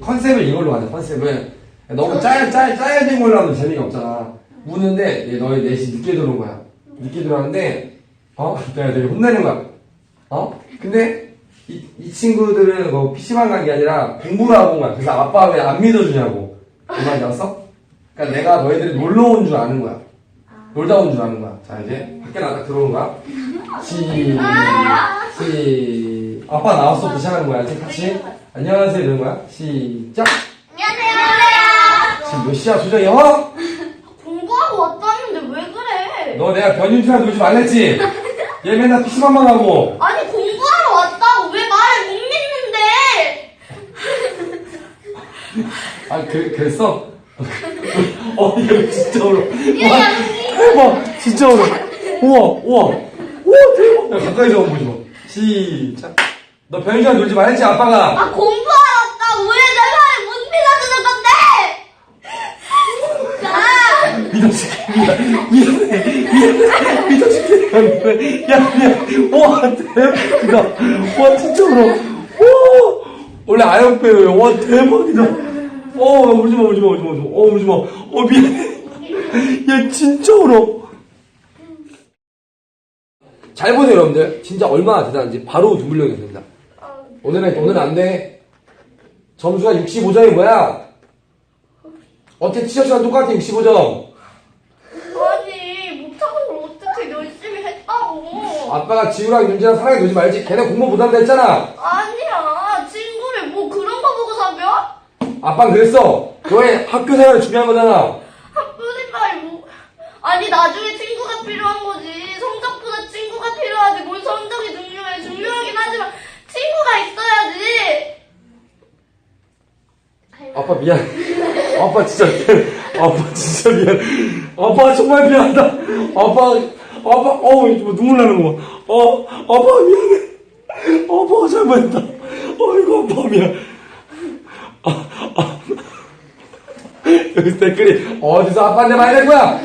컨셉을 이걸로 하자 컨셉을 너무 짜야 짜야 짜여진 걸로 하면 재미가 없잖아. 우는데 얘 너희 넷이 늦게 들어온 거야. 늦게 들어왔는데 어? 내가 되게 혼내는 거야. 어? 근데 이, 이 친구들은 뭐 PC방 간 게 아니라 공부를 하고 온 거야. 그래서 아빠 왜안 믿어주냐고. 그 말이 알았어? 그러니까 내가 너희들이 놀러 온 줄 아는 거야. 놀다 온 줄 아는 거야. 자 이제 밖에 나가 들어오는 거야. 시, 시. 아빠 나왔어부터 시작하는 거야. 이제 같이. 안녕하세요. 이러는 거야. 시작. 안녕하세요. 지금 몇 시야? 조정이 어? 공부하고 왔다는데 왜 그래? 너 내가 변윤주랑 놀지 말랬지? 얘 맨날 PC방만 하고. 아니 공부하러 왔다고 왜 말을 못 믿는데? 아 그, 그랬어? 어 이거 진짜 울어 와 대박 진짜 울어 우와 우와. 우와 대박. 야, 가까이서 한번 보지 마. 시작. 너 변윤주랑 놀지 말랬지 아빠가? 아 공부하러 왔다고 왜내 말을 못 믿어주는 건데? 자, 믿어줄게 미안해 미안해 믿어줄게. 미안해 야 미안 와 대박이다. 와 진짜 울어 와. 원래 아역 배우예요. 와 대박이다 어 울지 마 울지 마 울지 마 울지 마. 어 울지 마. 어 미안해. 야 진짜 울어. 잘 보세요 여러분들. 진짜 얼마나 대단한지 바로 주물려겠습니다. 오늘은 오늘은 안 돼. 점수가 65점이 뭐야? 어째 티셔츠랑 똑같아 65점? 아니 못하는 걸 어떻게 열심히 했다고? 아빠가 지우랑 윤지랑 사랑해 놀지 말지. 걔네 공부 못한다 했잖아. 아니야 친구를 뭐 그런 거 보고 사겨? 아빠는 그랬어. 너의 학교 생활이 중요한 거잖아. 학교 생활이 뭐? 아니 나중에 친구가 필요한 거지. 성적보다 친구가 필요하지. 뭘 성적이 중요해. 중요하긴 하지만 친구가 있어야지. 아빠 미안. 아빠 진짜 미안. 아빠 진짜 미안. 아빠 정말 미안하다. 아빠 아빠 어우 뭐 눈물 나는 거어 아빠 미안해. 아빠 잘못했다. 어이구 아빠 미안 아, 아. 여기서 댓글이 어디서 아빠한테 말할 거야